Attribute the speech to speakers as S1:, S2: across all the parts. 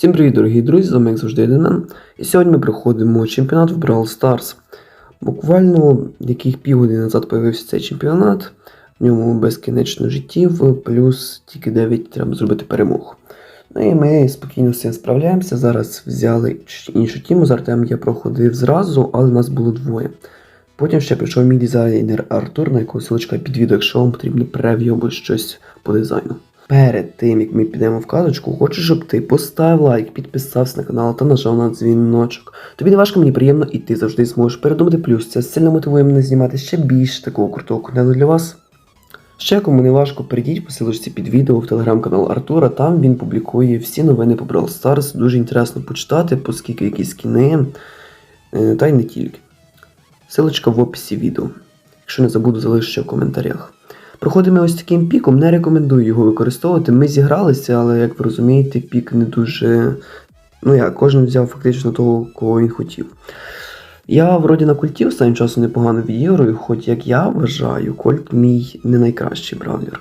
S1: Всім привіт, дорогі друзі, з вами як завжди Едемен. І сьогодні ми проходимо чемпіонат в Brawl Stars. Буквально яких півгодини назад появився цей чемпіонат. В ньому безкінечно життів, плюс тільки 9 треба зробити перемог. Ну і ми спокійно з цим справляємося. Зараз взяли іншу тіму. З Артем я проходив зразу, але нас було двоє. Потім ще прийшов мій дизайнер Артур, на якого ссылочка під відео, якщо вам потрібно прев'ю або щось по дизайну. Перед тим як ми підемо в казочку, хочу, щоб ти поставив лайк, підписався на канал та нажав на дзвіночок. Тобі не важко, мені приємно, і ти завжди зможеш передумати плюс. Це сильно мотивує мене знімати ще більше такого крутого контенту для вас. Ще кому не важко, перейдіть по силочці під відео в телеграм-канал Артура. Там він публікує всі новини по Brawl Stars. Дуже інтересно почитати, оскільки якісь кіни, е, та й не тільки. Силочка в описі відео. Якщо не забуду, залишу ще в коментарях. Проходимо ось таким піком, не рекомендую його використовувати. Ми зігралися, але як ви розумієте, пік не дуже. Ну як, кожен взяв фактично того, кого він хотів. Я вроді на культів останнім часом непогано відіграю, хоч як я вважаю, кольт мій не найкращий бравлер.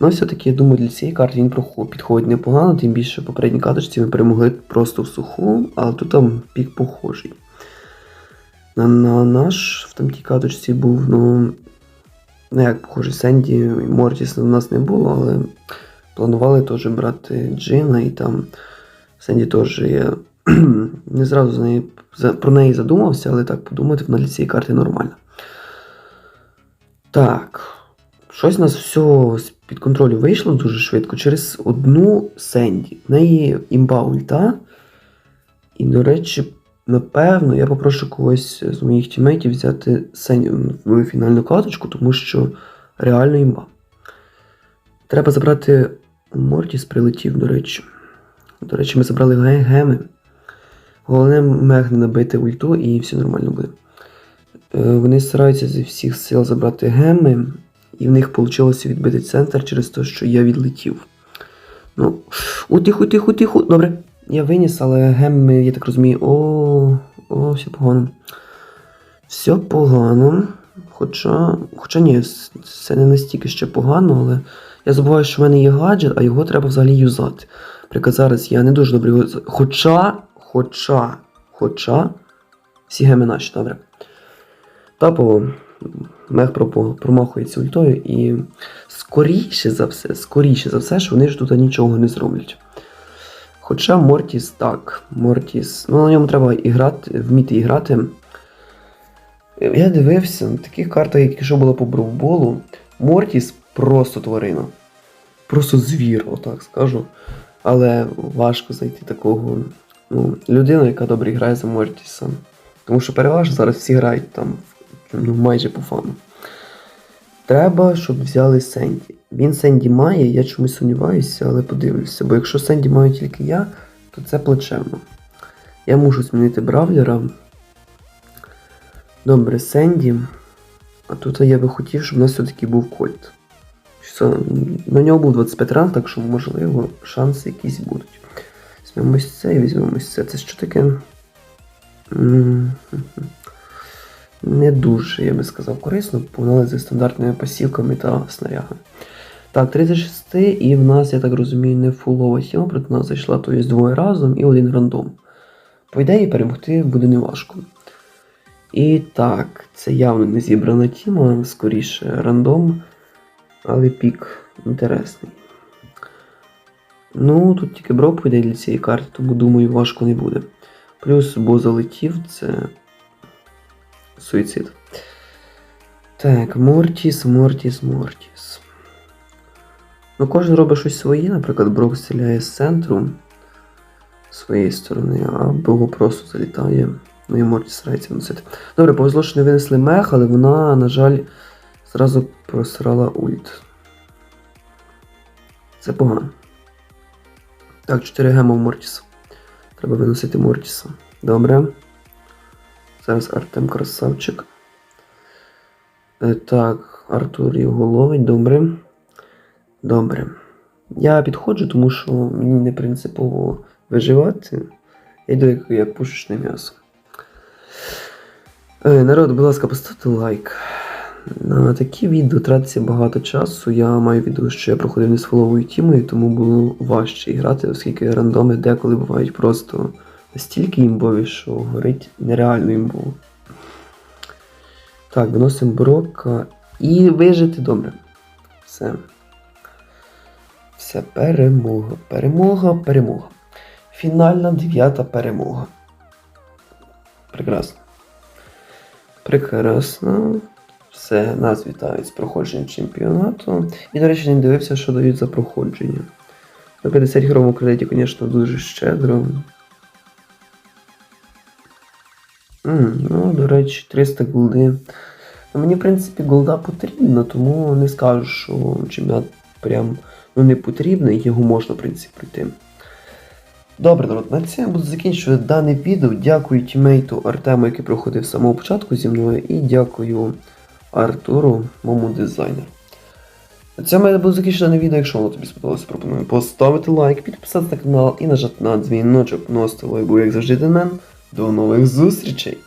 S1: Ну, все-таки, я думаю, для цієї карти він підходить непогано, тим більше в попередній каточці ми перемогли просто в суху, але тут там пік похожий. На, на наш в там тій каточці був, ну. Ну, як похоже, Сенді і Мортіс у нас не було, але планували теж брати Джина і там Сенді теж я не зразу за неї, про неї задумався, але так подумати, вона для цієї карти нормальна. Так. Щось у нас все з-під контролю вийшло дуже швидко через одну Сенді. В неї імба ульта. І, до речі, напевно, я попрошу когось з моїх тімейтів взяти в фінальну каточку, тому що реально імба. Треба забрати. Мортіс прилетів, до речі. До речі, ми забрали геми. Головне мег не набити ульту і все нормально буде. Е, Вони стараються зі всіх сил забрати геми, і в них вийшло відбити центр через те, що я відлетів. Ну, о, тихо, тихо, тихо. Добре, я виніс, але геми, я так розумію, о, о, все погано. Все погано. Хоча, хоча ні, це не настільки ще погано, але я забуваю, що в мене є гаджет, а його треба взагалі юзати. Наприклад, зараз я не дуже добре його. Хоча, хоча, хоча. Всі геми наші, добре. Тапово мех промахується ультою і скоріше за все, скоріше за все, що вони ж тут нічого не зроблять. Хоча Мортіс так, Мортіс. Ну, на ньому треба іграти, вміти іграти. Я дивився на таких картах, як що було по бровболу. Мортіс просто тварина. Просто звір, отак скажу. Але важко знайти такого ну, людину, яка добре грає за Мортіса. Тому що переважно зараз всі грають там ну, майже по фану. Треба, щоб взяли Сенді. Він Сенді має, я чомусь сумніваюся, але подивлюся. Бо якщо Сенді маю тільки я, то це плачевно. Я мушу змінити бравлера. Добре, Сенді. А тут я би хотів, щоб у нас все-таки був Кольт. Що, на нього був 25 ранг, так що, можливо, шанси якісь будуть. Візьмемо ось це і візьмемо ось це. Це що таке? Не дуже, я би сказав, корисно. Погнали за стандартними посілками та снарягами. Так, 36 і в нас, я так розумію, не фулова хіла проти нас зайшла, то є двоє разом і один рандом. По ідеї, перемогти буде неважко. І так, це явно не зібрана тіма, скоріше рандом, але пік інтересний. Ну, тут тільки брок піде для цієї карти, тому думаю, важко не буде. Плюс, бо залетів, це суїцид. Так, Мортіс, Мортіс, Мортіс. Ну, кожен робить щось своє, наприклад, Брок стріляє з центру з своєї сторони, а Бого просто залітає. Ну і Мортіс старається носити. Добре, повезло, що не винесли мех, але вона, на жаль, зразу просрала ульт. Це погано. Так, 4 гема в Мортіса. Треба виносити Мортіса. Добре. Зараз Артем красавчик. Е, Так, Артур його ловить, добре. Добре. Я підходжу, тому що мені не принципово виживати. Я йду як, як пушечне м'ясо. Е, народ, будь ласка, поставте лайк. На такі відео тратиться багато часу. Я маю відео, що я проходив не з фоловою тімою, тому було важче грати, оскільки рандоми деколи бувають просто настільки імбові, що горить нереально імбово. Так, виносимо брока і вижити добре. Все. Все, перемога. Перемога, перемога. Фінальна дев'ята перемога. Прекрасно. Прекрасно. Все, нас вітають з проходженням чемпіонату. І, до речі, не дивився, що дають за проходження. На 50 гривень у кредиті, звісно, дуже щедро. М, ну, до речі, 300 голди. Ну, мені, в принципі, голда потрібна, тому не скажу, що чемпіонат прям ну, не потрібний, його можна, в принципі, пройти. Добре, народ, на цьому я буду закінчувати дане відео. Дякую тімейту Артему, який проходив з самого початку зі мною, і дякую Артуру, моєму дизайнеру. На цьому я буду закінчувати відео. Якщо воно тобі сподобалося, пропоную поставити лайк, підписатися на канал і нажати на дзвіночок. Ну, а з як завжди, Денмен. До нових зустрічей!